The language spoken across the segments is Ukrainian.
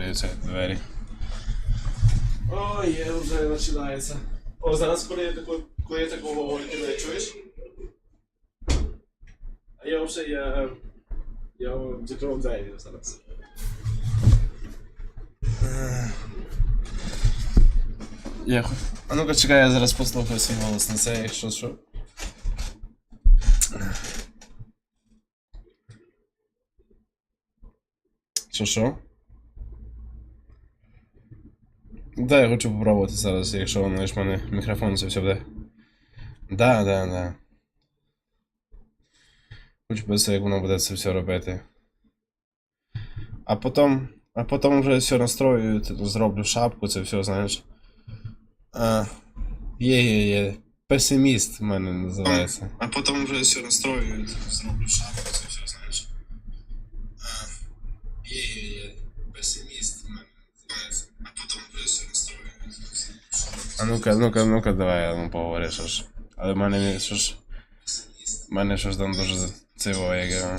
відкриються двері. Ой, є, вже починається. О, зараз коли я таку, коли я такого говорю, ти чуєш? А я взагалі, я, я закривав двері зараз. Я А ну-ка чекай, я зараз послухаю свій голос на це, якщо що. Що що? Да, я хочу попробувати зараз, якщо воно ж мене мікрофон це все буде. Да, да, да. Хочу подивитися, як воно буде це все робити. А потім. А потім вже все настрою, зроблю шапку, це все, знаєш. А, є, є, є. Песиміст в мене називається. А потім вже все настрою, зроблю шапку, це все, знаєш. А, є, є, є. Песиміст в мене А ну-ка, ну-ка, ну-ка, давай, ну поговори, що ж. Але в мене не- що ж. В мене щось там дуже циво, як я.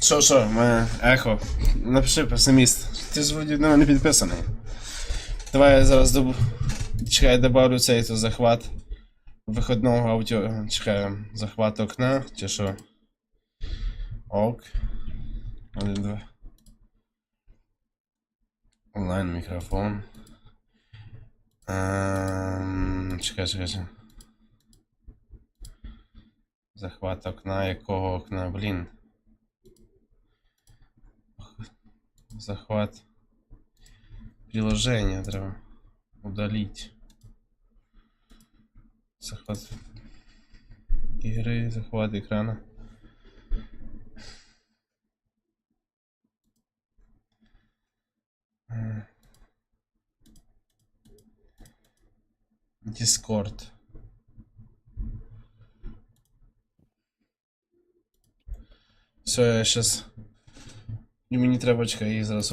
Що, що, в мене ехо. Напиши песиміст. Ти ж вроді на мене підписаний. Давай я зараз доб... Чекай, добавлю цей то захват виходного аудіо. Чекай, захват окна, чи що? Ок. Один, два. Онлайн мікрофон. Ем, чекай, чекай, чекай. Захват окна, якого окна, блін. Захват. Приложение треба удалить. Захват игры, захват экрана. Дискорд. Все, я сейчас. Мені треба їх зараз